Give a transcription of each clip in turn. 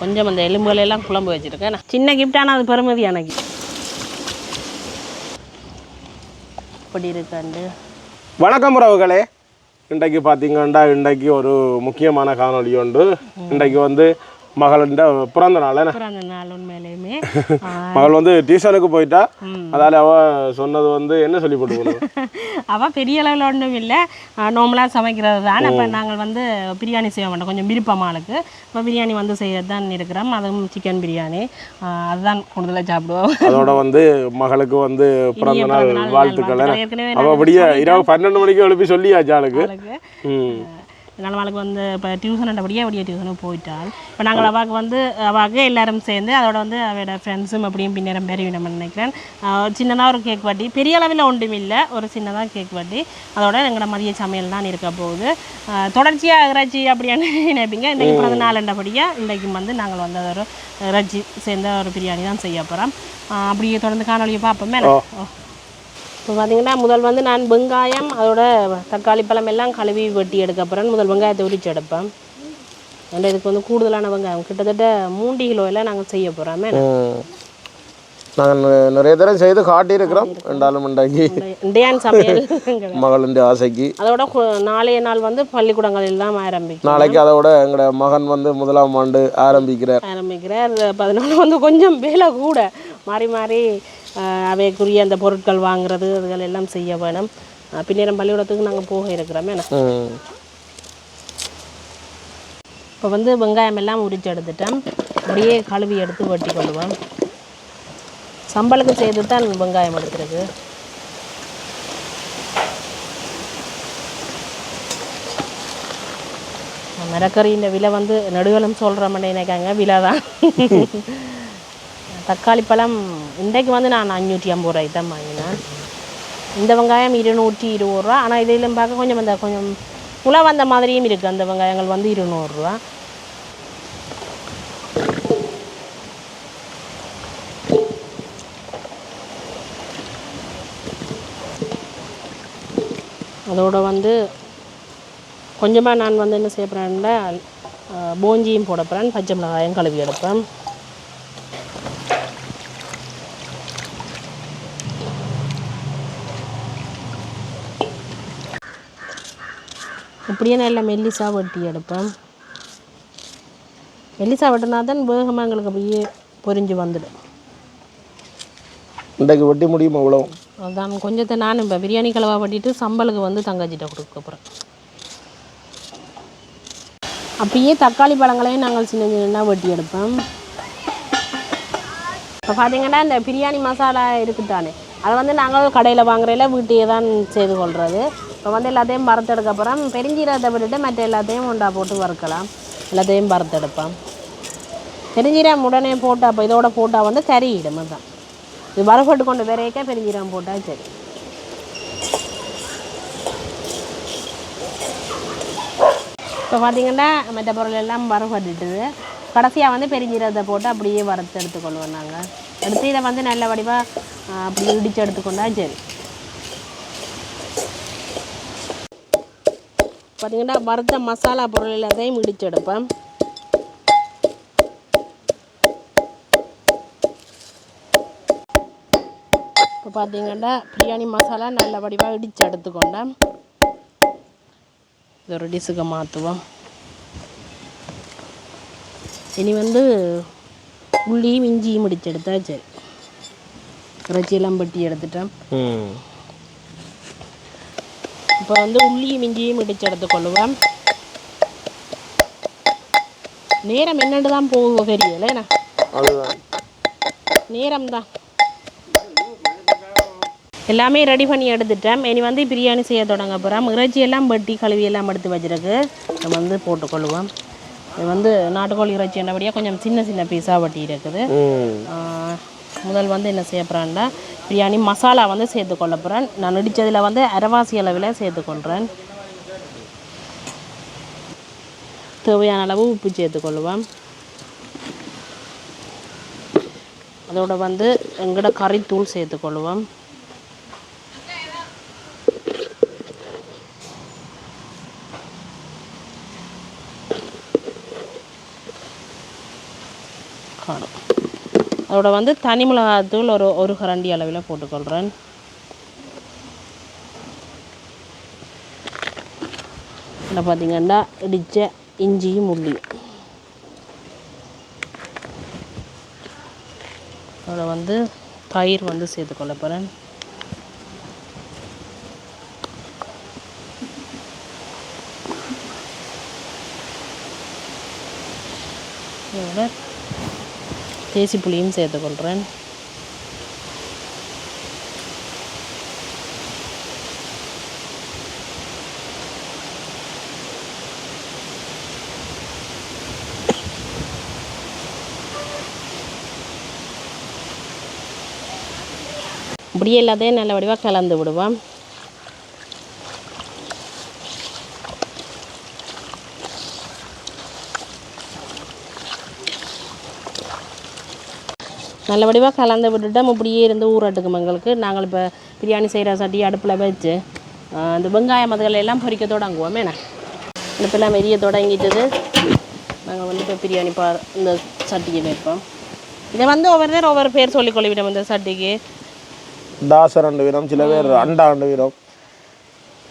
கொஞ்சம் அந்த எலும்புகள் எல்லாம் குழம்பு வச்சுருக்கேன். சின்ன ஆனால் அது பெருமதியான gift. இப்படி இருக்காண்டு. வணக்கம் உறவுகளே. இன்றைக்கு பார்த்தீங்கன்னா இன்றைக்கு ஒரு முக்கியமான காணொளி ஒன்று இன்றைக்கு வந்து மகளின் பிறந்த நாள்? பிறந்த நாள் உண்மையிலேயுமே. ஆ, மகள் வந்து டியூஷனுக்கு போயிட்டா அதால அவ சொன்னது வந்து என்ன சொல்லி போட்டு அவள் பெரிய அளவில் ஒன்றும் இல்லை. நார்மலாக சமைக்கிறது தான். அப்போ நாங்கள் வந்து பிரியாணி செய்ய மாட்டோம். கொஞ்சம் விருப்பம் ஆளுக்கு. இப்போ பிரியாணி வந்து செய்ய தான் இருக்கிறோம். அதுவும் சிக்கன் பிரியாணி. அதுதான் கூடுதலாக சாப்பிடுவோம். அதோட வந்து மகளுக்கு வந்து பிறந்த நாள் வாழ்த்துக்கள். அவ விடிய இரவு பன்னெண்டு மணிக்கு எழுப்பி சொல்லியாச்சு ஆளுக்கு. அதனால் அவளுக்கு வந்து இப்போ டியூஷன் அப்படியே அப்படியே டியூஷனும் போயிட்டாள். இப்போ நாங்கள் அவாவுக்கு வந்து அவாவுக்கு எல்லாரும் சேர்ந்து அதோட வந்து அவளோட ஃப்ரெண்ட்ஸும் அப்படியும் பின்னேரம் பேர் நம்ம நினைக்கிறேன். சின்னதாக ஒரு கேக் வட்டி. பெரிய அளவில் ஒன்றும் இல்லை. ஒரு சின்னதாக கேக் வட்டி. அதோட எங்களோட மதிய சமையல் தான் இருக்க போகுது. தொடர்ச்சியாக இறைச்சி அப்படின்னு நினைப்பீங்க. இன்றைக்கு பிறந்த நாளுண்டபடியாக இன்றைக்கு வந்து நாங்கள் வந்து ஒரு இறைச்சி சேர்ந்த ஒரு பிரியாணி தான் செய்ய போகிறோம் அப்படியே தொடர்ந்து காணொலியை பார்ப்போமே. ஓ. இப்போ பார்த்தீங்கன்னா முதல் வந்து நான் வெங்காயம் அதோட தக்காளி பழம் எல்லாம் கழுவி வெட்டி எடுக்க போகிறேன் முதல் வெங்காயத்தை உரிச்சு எடுப்பேன். ஏன்னா இதுக்கு வந்து கூடுதலான வெங்காயம். கிட்டத்தட்ட மூன்று கிலோ எல்லாம் நாங்கள் செய்ய போகிறோமே நாங்கள் நிறைய தடவை செய்து காட்டியிருக்கிறோம். ரெண்டாலும் இன்றைக்கு. இண்டியான் சமையல். மகளின் ஆசைக்கு. அதோட நாளைய நாள் வந்து பள்ளிக்கூடங்களில் தான் ஆரம்பிக்கும் நாளைக்கு அதோட எங்களோட மகன் வந்து முதலாம் ஆண்டு ஆரம்பிக்கிறார். ஆரம்பிக்கிறார். அப்ப அதனால வந்து கொஞ்சம் வேலை கூட. மாறி மாறி அவைக்குரிய அந்த பொருட்கள் வாங்குறது அதுகள் எல்லாம் செய்ய வேணும். ஆஹ், பின்னேரம் பள்ளிக்கூடத்துக்கு நாங்கள் போக இருக்கிறோமே. இப்போ வந்து வெங்காயம் எல்லாம் உரிச்சு எடுத்துட்டேன். அப்படியே கழுவி எடுத்து வெட்டி கொள்ளுவேன் சம்பளுக்கு செய்து தான் வெங்காயம் எடுத்துருக்கு மரக்கறியின் விலை வந்து நடுவலம் சொல்கிறோம்னு நினைக்காங்க. விலை தான் தக்காளி பழம் இன்றைக்கு வந்து நான் அஞ்சூற்றி ஐம்பது ரூபாய்க்கு தான் வாங்கினேன். இந்த வெங்காயம் இருநூற்றி இருபது ரூபா. ஆனால் இதிலும் பார்க்க கொஞ்சம் அந்த கொஞ்சம் உள்ள வந்த மாதிரியும் இருக்குது அந்த வெங்காயங்கள் வந்து இருநூறுரூவா அதோட வந்து கொஞ்சமாக நான் வந்து என்ன செய்ய போகிறேன்னா போஞ்சியும் போட போகிறேன் பச்சை மிளகாயும் கழுவி எடுப்பேன். இப்படியே நல்ல மெல்லிசா வெட்டி எடுப்பேன். மெல்லிசா வெட்டினா தான் வேகமாக எங்களுக்கு அப்படியே பொரிஞ்சு வந்துடும். இன்றைக்கு வெட்டி முடியுமா இவ்வளோ அதான் கொஞ்சத்தை நான் இப்போ பிரியாணி கலவா வெட்டிட்டு சம்பளுக்கு வந்து தங்கச்சிட்ட கொடுக்க போகிறேன் அப்படியே தக்காளி பழங்களையும் நாங்கள் சின்ன சின்ன வெட்டி எடுப்போம். இப்போ பார்த்தீங்கன்னா இந்த பிரியாணி மசாலா இருக்குதானே அதை வந்து நாங்கள் கடையில் வாங்குறதில்ல வீட்டையே தான் செய்து கொள்வது இப்போ வந்து எல்லாத்தையும் வறுத்தெடுக்க அப்புறம் பெருஞ்சீரகத்தை விட்டுட்டு மற்ற எல்லாத்தையும் உண்டா போட்டு வறுக்கலாம். எல்லாத்தையும் வறுத்தெடுப்போம் பெருஞ்சீரகம் உடனே போட்டால் அப்போ இதோட போட்டால் வந்து சரியிடும் தான் இது வறுபட்டு கொண்டு வரைக்க பெருஞ்சீரகம் போட்டால் சரி. இப்போ பார்த்தீங்கன்னா மற்ற பொருள் எல்லாம் வறுபட்டுட்டுது. கடைசியாக வந்து பெருஞ்சீரகத்தை போட்டு அப்படியே வறுத்து எடுத்துக்கொள்வோம் நாங்கள் எடுத்து இதை வந்து நல்ல வடிவாக அப்படி இடித்து எடுத்துக்கொண்டா சரி. பார்த்தீங்கன்னா வறுத்த மசாலா பொருள் எல்லாத்தையும் இடித்து எடுப்பேன் இப்போ பார்த்தீங்கன்னா பிரியாணி மசாலா நல்ல வடிவாக இடித்து எடுத்துக்கொண்டேன். இது ஒரு டிஷ்ஷுக்கு மாற்றுவோம் இனி வந்து உள்ளியும் இஞ்சியும் இடித்து எடுத்தா சரி இறைச்சியெல்லாம் வெட்டி எடுத்துட்டேன். இப்போ வந்து உள்ளியும் இஞ்சியும் இடித்து எடுத்துக்கொள்ளுவேன் நேரம் என்னண்டு தான் போகும் தெரியல நேரம் தான் எல்லாமே ரெடி பண்ணி எடுத்துட்டேன். இனி வந்து பிரியாணி செய்ய தொடங்க போகிறோம் இறைச்சி எல்லாம் வெட்டி கழுவி எல்லாம் எடுத்து வச்சிருக்கு. நம்ம வந்து போட்டுக்கொள்ளுவோம் இது வந்து நாட்டுக்கோழி இறைச்சி என்னபடியாக கொஞ்சம் சின்ன சின்ன பீஸாக வெட்டி இருக்குது முதல் வந்து என்ன செய்ய போகிறேன்னா பிரியாணி மசாலா வந்து சேர்த்து கொள்ள போகிறேன் நான் நடித்ததில் வந்து அரைவாசி அளவில் சேர்த்துக்கொள்கிறேன் தேவையான அளவு உப்பு சேர்த்துக்கொள்ளுவேன் அதோட வந்து எங்கட கறித்தூள் சேர்த்துக்கொள்ளுவோம் அதோட வந்து தனி மிளகாத்தூள் ஒரு ஒரு கரண்டி அளவில் போட்டுக்கொள்கிறேன் இதில் பார்த்திங்கன்னா இடித்த இஞ்சியும் உள்ளியும் அதோட வந்து தயிர் வந்து சேர்த்துக்கொள்ள போகிறேன் இதோட தேசி புளியும் சேர்த்துக்கொள்கிறேன் இப்படியே எல்லாத்தையும் நல்ல வடிவாக கலந்து விடுவோம். நல்ல வடிவாக கலந்து விட்டுட்டு இப்படியே இருந்து ஊறட்டுக்கும் எங்களுக்கு நாங்கள் இப்போ பிரியாணி செய்கிற சட்டி அடுப்பில் வச்சு இந்த வெங்காயம் அதுகளை எல்லாம் பொரிக்க தொடங்குவோம். என்ன? அடுப்பெல்லாம் மெரிய தொடங்கிட்டது. நாங்கள் வந்து இப்போ பிரியாணி பா இந்த சட்டியை வைப்போம். இதை வந்து ஒவ்வொரு நேரம் ஒவ்வொரு பேர் சொல்லிக் கொள்ளிவிட்டோம் இந்த சட்டிக்கு. தாச ரெண்டு வீதம் சில பேர் அண்டா ரெண்டு வீதம்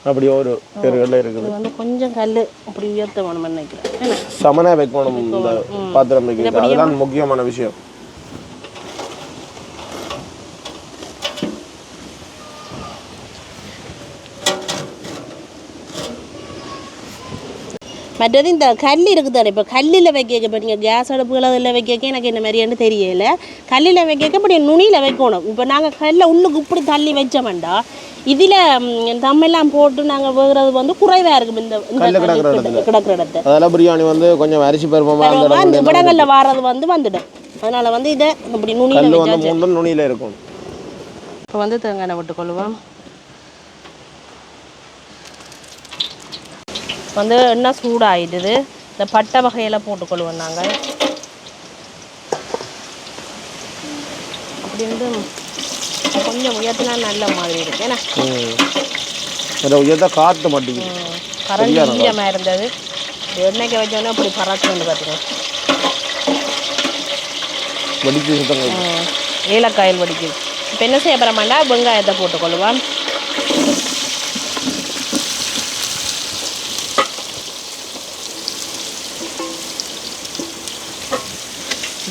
அப்படி ஒரு பேர்கள் இருக்குது. வந்து கொஞ்சம் கல் அப்படி உயர்த்த வேணும்னு நினைக்கிறேன். என்ன? சமனா வைக்கணும் இந்த பாத்திரம் வைக்கிறது. அதுதான் முக்கியமான விஷயம். மற்றது இந்த கல் இருக்குதானே? இப்போ கல்லில் வைக்க இப்போ நீங்கள் கேஸ் அடுப்புகள் அதில் வைக்க எனக்கு என்ன மாதிரியான்னு தெரியல. கல்லில் வைக்க இப்படி நுனியில் வைக்கணும். இப்போ நாங்கள் கல்லை உள்ளுக்கு இப்படி தள்ளி வச்சோம்டா இதில் தம்மெல்லாம் போட்டு நாங்கள் வேகிறது வந்து குறைவாக இருக்கும் இந்த கிடக்குற இடத்துல. அதெல்லாம் பிரியாணி வந்து கொஞ்சம் அரிசி பருப்பமாக அந்த விடங்களில் வாரது வந்து வந்துடும். அதனால் வந்து இதை இப்படி நுனியில் நுனியில இருக்கும் இப்போ வந்து தேங்காய் விட்டுக்கொள்வோம் வந்து எண்ணெய் சூடாயிடுது? இந்த பட்டை வகையெல்லாம் போட்டுக்கொள்வோம் நாங்கள். அப்படி வந்து கொஞ்சம் உயர்த்தினா நல்ல மாதிரி இருக்கு. ஏன்னா? உயர்த்த காற்று மாட்டேங்குது கரண்ட் ஈரமாக இருந்தது. எண்ணெய்க்கு வச்சோன்னே அப்படி பறக்கு வந்து பார்த்துக்கோ வெடிச்சு சுத்தங்க ஏலக்காயில் வடிக்குது. இப்போ என்ன செய்ய போகிறோம்னா வெங்காயத்தை போட்டுக்கொள்வோம்.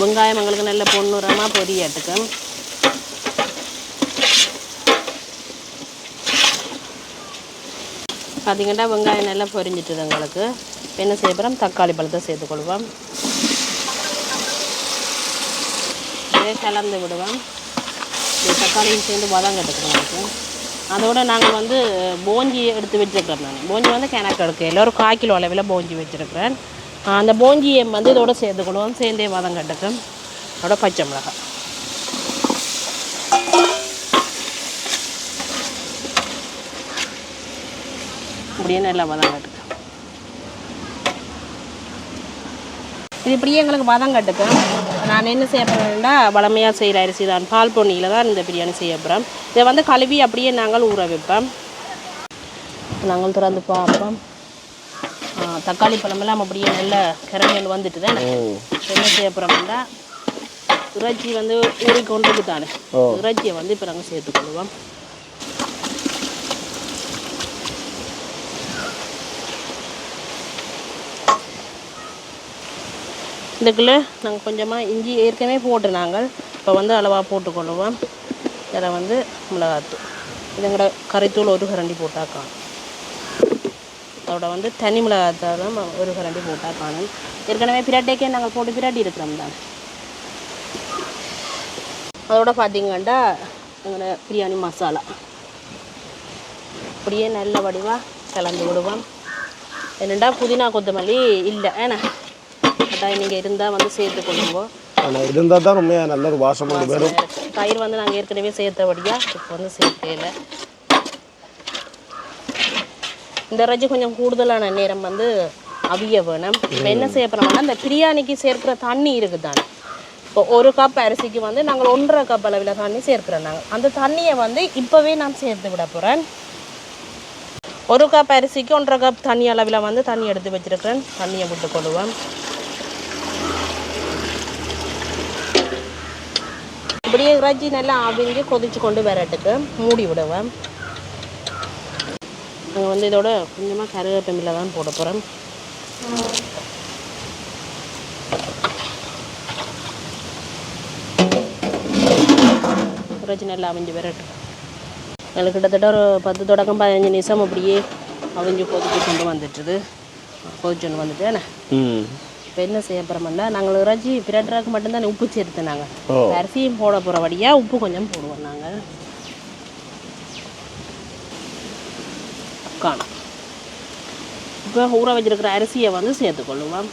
வெங்காயம் எங்களுக்கு நல்ல பொன்னுரமாக பொரியட்டுக்கும் பார்த்தீங்கன்னா வெங்காயம் நல்லா பொரிஞ்சிட்டுது எங்களுக்கு. என்ன செய்ய போகிறோம் தக்காளி பழத்தை சேர்த்துக்கொள்வோம் இதே கலந்து விடுவோம். தக்காளியும் சேர்ந்து வதங்க எனக்கு அதோட நாங்கள் வந்து போஞ்சி எடுத்து வச்சுருக்கிறோம் நான். போஞ்சி வந்து கிணக்கு எடுக்க ஒரு கால் கிலோ அளவில் போஞ்சி வச்சுருக்கிறேன். அந்த போஞ்சியை வந்து இதோட சேர்த்துக்கணும் சேர்ந்தே வதம் கட்டுக்கும் அதோட பச்சை மிளகாய். இப்படியே நல்லா வதங்கட்டுக்கு இது இப்படியே எங்களுக்கு வதம் கட்டுக்கும் நான் என்ன செய்ய போகிறேன்னா வளமையாக செய்கிற அரிசி தான். பால் பொன்னியில் தான் இந்த பிரியாணி செய்ய போகிறோம் இதை வந்து கழுவி அப்படியே நாங்கள் ஊற வைப்போம். நாங்கள் திறந்து பார்ப்போம். தக்காளி பழமெல்லாம் அப்படியே நல்ல கிரமையில் வந்துட்டு தான் என்ன செய்ய போகிறோம்னா இறைச்சி வந்து ஊறி கொண்டு தானே. இறைச்சியை வந்து இப்போ நாங்கள் சேர்த்துக்கொள்வோம் இதுக்குள்ளே நாங்கள் கொஞ்சமாக இஞ்சி ஏற்கனவே போட்டு நாங்கள் இப்போ வந்து அளவாக போட்டுக்கொள்ளுவோம் இதில் வந்து மிளகாத்தூள். இதுங்கட கறித்தூள் ஒரு கரண்டி போட்டால் காணும். அதோட வந்து தனி மிளகாத்தூளும் ஒரு கரண்டி போட்டால் காணும். ஏற்கனவே பிரட்டைக்கே நாங்கள் போட்டு பிரட்டி இருக்கிறோம் தான். அதோட பார்த்தீங்கன்னா எங்களோட பிரியாணி மசாலா. அப்படியே நல்ல வடிவாக கலந்து விடுவோம். என்னடா புதினா கொத்தமல்லி? இல்லை ஏன்னா கட்டாயம் நீங்கள் இருந்தால் வந்து சேர்த்து கொள்ளுங்க ஆனால் இருந்தால் தான் உண்மையாக நல்ல ஒரு வாசம் கொண்டு வரும் தயிர் வந்து நாங்கள் ஏற்கனவே சேர்த்தபடியாக இப்போ வந்து சேர்க்கையில் இந்த இறைச்சி கொஞ்சம் கூடுதலான நேரம் வந்து அவிய வேணும். இப்போ என்ன செய்ய போகிறோம்னா இந்த பிரியாணிக்கு சேர்க்கிற தண்ணி இருக்குதானே? இப்போ ஒரு கப் அரிசிக்கு வந்து நாங்கள் ஒன்றரை கப் அளவில் தண்ணி சேர்க்கிறோம் நாங்கள் அந்த தண்ணியை வந்து இப்போவே நான் சேர்த்து விட போகிறேன் ஒரு கப் அரிசிக்கு ஒன்றரை கப் தண்ணி அளவில் வந்து தண்ணி எடுத்து வச்சிருக்கிறேன். தண்ணியை விட்டு கொள்ளுவேன் இப்படியே இறைச்சி நல்லா அவிஞ்சு கொதிச்சு கொண்டு வரட்டுக்கு மூடி விடுவேன் நாங்கள் வந்து இதோட கொஞ்சமாக கருவேப்பிலை தான் போட போகிறோம் இறைச்சி நல்லா அவிஞ்சு வரட்டும் எங்களுக்கு கிட்டத்தட்ட ஒரு பத்து தொடக்கம் பதினஞ்சு நிமிஷம் அப்படியே அவிஞ்சு கொதிச்சு கொண்டு வந்துட்டுது. கொதிச்சுன்னு வந்துட்டு என்ன? ம். இப்போ என்ன செய்ய போகிறோம்னா நாங்கள் இறைச்சி பிரட்டுறதுக்கு மட்டும்தான் உப்பு சேர்த்து நாங்கள் அரிசியும் போட போகிற வழியாக உப்பு கொஞ்சம் போடுவோம் நாங்கள் காணும். இப்போ ஊற வச்சிருக்கிற அரிசியை வந்து சேர்த்துக்கொள்ளுவோம்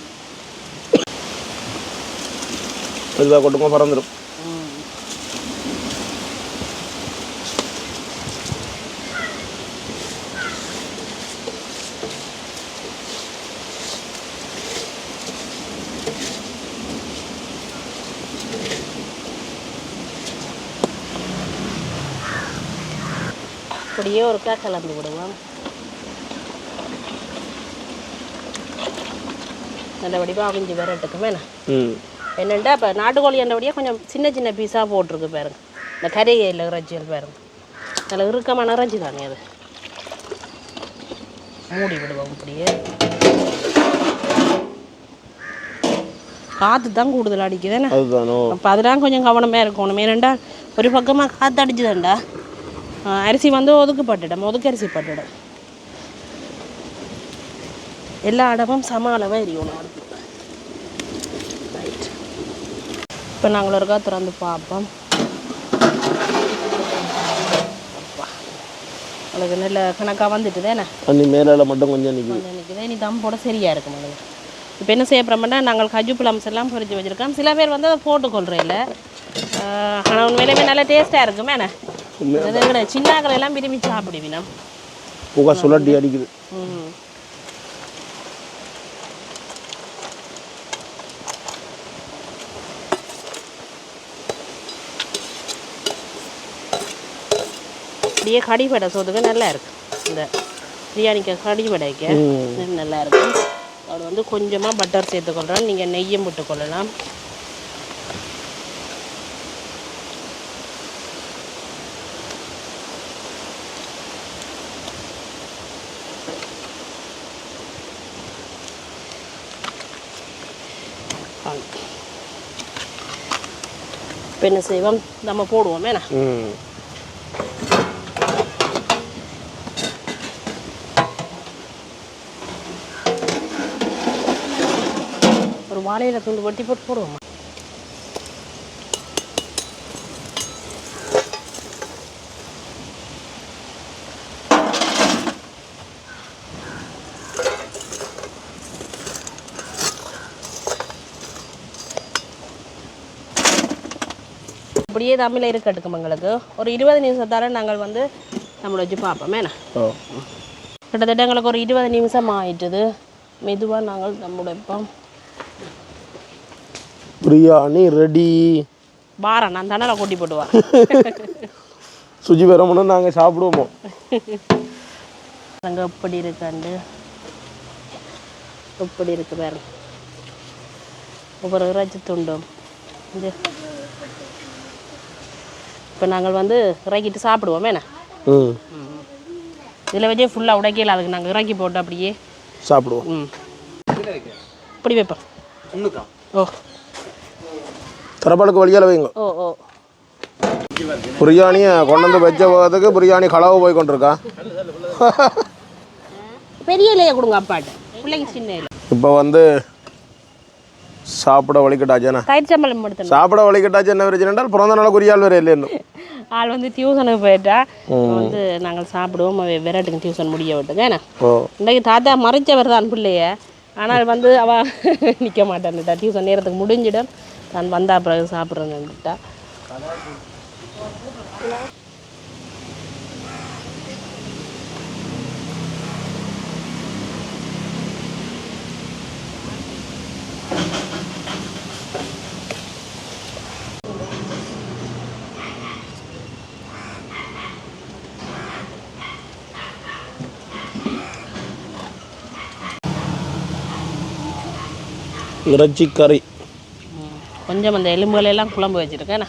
மெதுவாக கொட்டுமா பறந்துடும் அப்படியே ஒருக்கா கலந்து விடுவோம் நல்ல வடிவாக அவிஞ்சு வரட்டுக்கு வேணாம். என்னென்னா இப்போ நாட்டுக்கோழி என்றபடியே கொஞ்சம் சின்ன சின்ன பீஸாக போட்டிருக்கு பாருங்க. இந்த கரையில் இறைச்சியல் பாருங்க. நல்ல இறுக்கமான இறைச்சி தானே அது. மூடி விடுவோம் அப்படியே. காற்று தான் கூடுதல் அடிக்குதுன்னு. அப்போ அதெல்லாம் கொஞ்சம் கவனமாக இருக்கணும். ஏனெண்டா ஒரு பக்கமாக காற்று அடிச்சுதான்டா அரிசி வந்து ஒதுக்கப்பட்டுடும் ஒதுக்கு அரிசி பட்டுடும். எல்லா இடமும் சம அளவாக எரியணும் அடுப்பு ரைட் இப்போ நாங்கள் ஒருக்கா திறந்து பார்ப்போம். உங்களுக்கு நல்ல கணக்காக வந்துட்டு தானே தண்ணி மேலால மட்டும் கொஞ்சம் நிற்குது கொஞ்சம் நிற்குது இனி தம் போட சரியாக இருக்கும் உங்களுக்கு. இப்போ என்ன செய்ய போகிறோம்னா நாங்கள் கஜு பிளம்ஸ் எல்லாம் பொரிச்சு வச்சுருக்கோம். சில பேர் வந்து அதை போட்டுக்கொள்றையில் ஆனால் உண்மையிலுமே நல்லா டேஸ்ட்டாக இருக்குமே விட சின்னாக்களை எல்லாம் விரும்பி சாப்பிடுவினா புகை சுழட்டி அடிக்குது. ம். அப்படியே கடி வடை சோத்துக்கு நல்லா இருக்கு. இந்த பிரியாணிக்கு கடி வடைக்கு. இது நல்லா இருக்கு. அது வந்து கொஞ்சமாக பட்டர் சேர்த்துக்கொள்கிறோம் நீங்கள் நெய்யும் விட்டுக்கொள்ளலாம் இப்போ என்ன செய்வோம்? நம்ம போடுவோம். என்ன வாழையில துண்டு வட்டி போட்டு போடுவோம். அப்படியே தமிழில் இருக்கட்டுக்கும் எங்களுக்கு. ஒரு இருபது நிமிஷத்தால நாங்கள் வந்து நம்மளை வச்சு பார்ப்போம். என்ன? ஓ. கிட்டத்தட்ட எங்களுக்கு ஒரு இருபது நிமிஷம் ஆயிட்டுது. மெதுவாக நாங்கள் நம்மளுடைய இப்போ பிரியாணி ரெடி பாரேன் நான் தணலை கொட்டி போட்டுவா சுஜி பெறமுன்னு நாங்கள் சாப்பிடுவோமோ? அங்கே எப்படி இருக்காண்டு. எப்படி இருக்கு வேறு ஒவ்வொரு இறைச்சி துண்டும். இது. இப்போ நாங்கள் வந்து இறக்கிட்டு சாப்பிடுவோம் ம். இதில் வச்சே ஃபுல்லாக உடைக்கல அதுக்கு நாங்கள் இறக்கி போட்டு அப்படியே சாப்பிடுவோம். ம். இப்படி வைப்போம். ஓ. திறப்பாளுக்கு வழியால் வைங்க. பிரியாணியை கொண்டு வந்து வச்ச போகிறதுக்கு பிரியாணி களவு போய் கொண்டிருக்கா. பெரிய இலையை கொடுங்க அப்பாட்ட. பிள்ளைங்க சின்ன இப்போ வந்து சாப்பிட வலிக்கட்டாச்சேண்ணா தயிர் சம்பளம் எடுத்துணும் சாப்பிட வலிக்கட்டாச்சு என்ன பிரச்சனை என்றால் பிறந்த நாள் குறியால் வேறு இல்லை இன்னும். ஆள் வந்து டியூஷனுக்கு போயிட்டா. வந்து நாங்கள் சாப்பிடுவோம் விராட்டுக்கு டியூஷன் முடிய விட்டுங்க என்ன? ஓ. இன்றைக்கு தாத்தா மறைச்சவர் தான் பிள்ளைய. ஆனால் வந்து அவ நிற்க மாட்டேன்னுட்டா டியூஷன் நேரத்துக்கு முடிஞ்சிடும். நான் வந்தா பிறகு சாப்பிட்றேன்னுட்டா இறைச்சி கறி. கொஞ்சம் அந்த எலும்புகளெல்லாம் குழம்பு வச்சுருக்கேன்.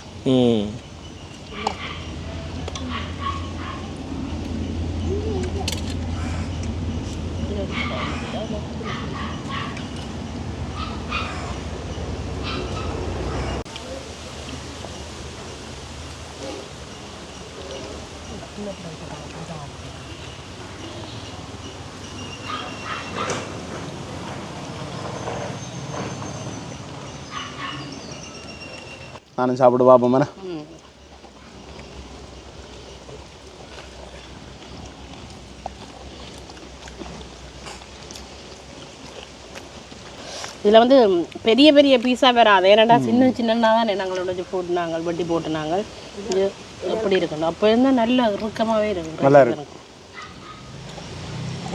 நானும் சாப்பிட்டு பார்ப்போம் மேடம் இதில் வந்து பெரிய பெரிய பீஸா வராது. ஏன்னாடா சின்ன சின்னனா தான் நாங்களோட போட்டு நாங்கள் வெட்டி போட்டு நாங்கள் இது எப்படி இருக்கணும்? அப்போ இருந்தால் நல்ல இறுக்கமாகவே இருக்கு நல்லா இருக்கு.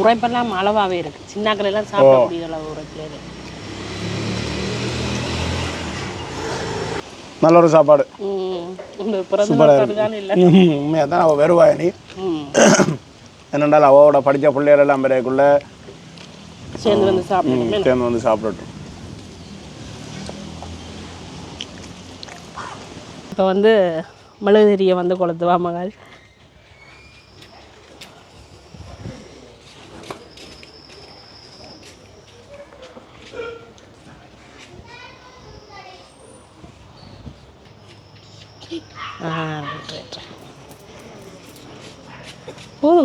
உரைப்பெல்லாம் அளவாகவே இருக்கு. சின்னாக்கள் எல்லாம் சாப்பிடக்கூடிய அளவு உரைப்பில் இருக்கு. நல்ல ஒரு சாப்பாடு. இல்லை. உண்மையாக தான் அவள் வருவாய் நீ ம். என்னென்றால் அவளோட படித்த பிள்ளைகள் எல்லாம் பிறகுள்ள சேர்ந்து வந்து சாப்பிடணும் சேர்ந்து வந்து சாப்பிடட்டும். இப்போ வந்து மெழுகுதிரியை வந்து கொளுத்துவா மகள்?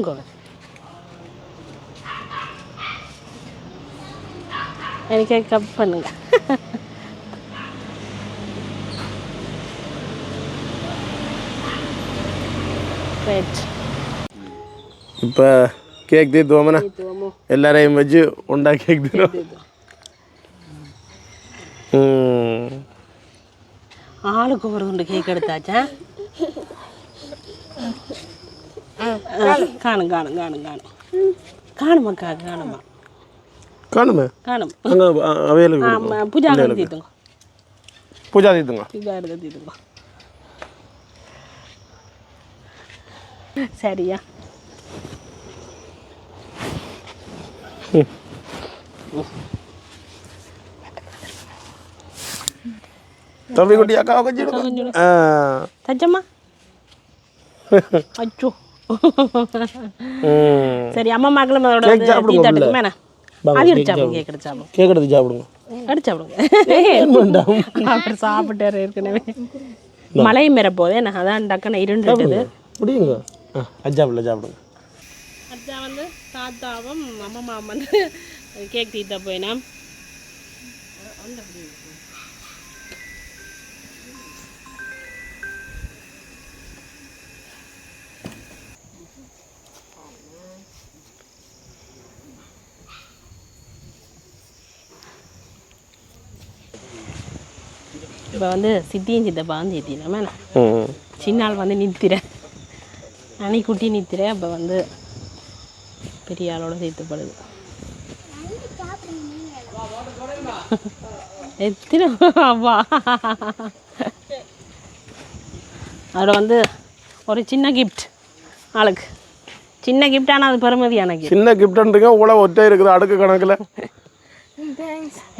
கோவில் எனக்கு கப் பண்ணுங்க ரைட் இப்போ கேக் தீர்த்துவோம்னா தூவமோ எல்லாரையும் வச்சு உண்டா கேக் தீரும் ஆளுக்கு ஒரு துண்டு கேக் எடுத்தாச்சா ஆ, காணும் காணும் காணும் காணும் காணுமாக்கா காணுமா காணுமே காணும் அங்கே அவையில் ஆமாம் பூஜா எடுத்து தீத்துங்க பூஜா தீர்த்துங்க பூஜா எடுத்து தீத்துங்க சரியா? தம்பி குட்டி அக்கா கொஞ்சம் தச்சம்மா. அச்சோ. சரி அம்மா மக்களும் அதோட டீ தட்டுக்கு. மேலே. அது எடுத்து சாப்பிடுங்க கேக் எடுத்து சாப்பிடுங்க. கேக் எடுத்து சாப்பிடுங்க. எடுத்து சாப்பிடுங்க அப்புறம் சாப்பிட்டாரு ஏற்கனவே. மழை மேற போதே நான் அதான் டக்குன்னு இருண்டுட்டுது. முடியுங்க சாப்பிடல சாப்பிடுங்க. அச்சா வந்து தாத்தாவும் அம்மா வந்து கேக் தீத்த போயினா. இப்போ வந்து சித்தியும் சித்தப்பா வந்து ஏற்றினோமே ம் சின்ன ஆள் வந்து நித்திர அணி குட்டி நித்திர அப்போ வந்து பெரிய ஆளோட சேர்த்துப்படுது. எத்தனை? அவ்வா அதோட வந்து ஒரு சின்ன கிஃப்ட் ஆளுக்கு. சின்ன கிஃப்ட் ஆனால் அது பெருமதியான gift. சின்ன கிஃப்ட்ன்றீங்க உள்ள ஒற்றை இருக்குது அடுக்கு கணக்கில்.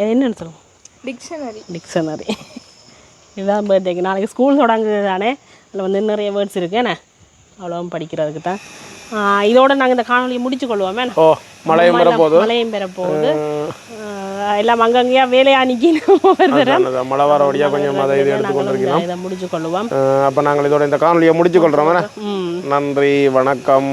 என்னன்னு சொல்லுவோம் டிக்ஷனரி டிக்ஷனரி இதுதான் பர்த்டேக்கு நாளைக்கு ஸ்கூல் தொடங்குது தானே அதில் வந்து நிறைய வேர்ட்ஸ் இருக்கு. என்ன? அவ்வளோவும் படிக்கிறதுக்கு தான். இதோட நாங்கள் இந்த காணொலியை முடிச்சு கொள்வோமே. ஓ மழையும் வர போகுது மழையும் பெற போகுது எல்லாம் அங்கங்கேயா வேலையா நிற்கணும். மழை வர வழியாக கொஞ்சம் அதை இது எடுத்து கொண்டிருக்கிறோம். இதை முடிச்சு கொள்ளுவோம் அப்போ நாங்கள் இதோட இந்த காணொலியை முடிச்சு கொள்கிறோம் நன்றி வணக்கம்.